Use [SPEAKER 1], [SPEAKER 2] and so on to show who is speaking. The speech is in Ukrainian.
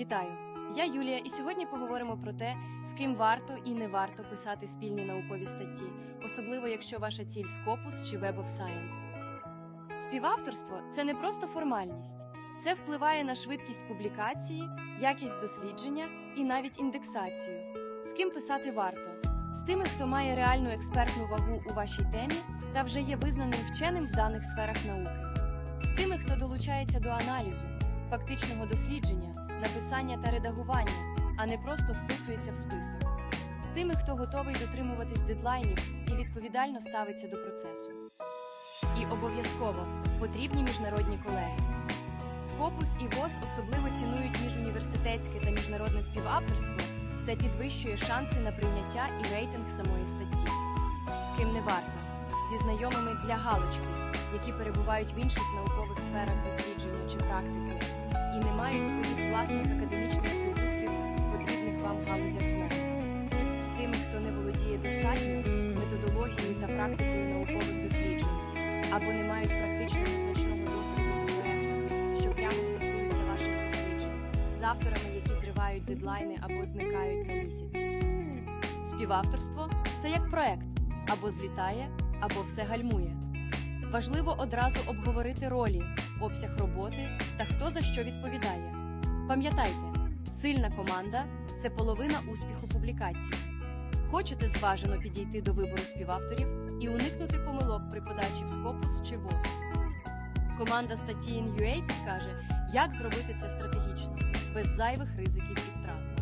[SPEAKER 1] Вітаю! Я Юлія, і сьогодні поговоримо про те, з ким варто і не варто писати спільні наукові статті, особливо якщо ваша ціль Scopus чи Web of Science. Співавторство це не просто формальність, це впливає на швидкість публікації, якість дослідження і навіть індексацію. З ким писати варто? З тими, хто має реальну експертну вагу у вашій темі та вже є визнаним вченим в даних сферах науки, з тими, хто долучається до аналізу, фактичного дослідження, написання та редагування, а не просто вписується в список, з тими, хто готовий дотримуватись дедлайнів і відповідально ставиться до процесу. І обов'язково потрібні міжнародні колеги. Скопус і ВОЗ особливо цінують міжуніверситетське та міжнародне співавторство. Це підвищує шанси на прийняття і рейтинг самої статті. З ким не варто зі знайомими для галочки, які перебувають в інших наукових сферах дослідження чи практики, не мають своїх власних академічних здобутків в потрібних вам галузях знань. З тими, хто не володіє достатньо методологією та практикою наукових досліджень, або не мають практичного значного досвіду у проектах, що прямо стосуються ваших досліджень, з авторами, які зривають дедлайни або зникають на місяці. Співавторство це як проект або злітає, або все гальмує. Важливо одразу обговорити ролі, обсяг роботи та хто за що відповідає. Пам'ятайте, сильна команда це половина успіху публікації. Хочете зважено підійти до вибору співавторів і уникнути помилок при подачі в Scopus чи ВОЗ. Команда статті InUA підкаже, як зробити це стратегічно, без зайвих ризиків і втрат.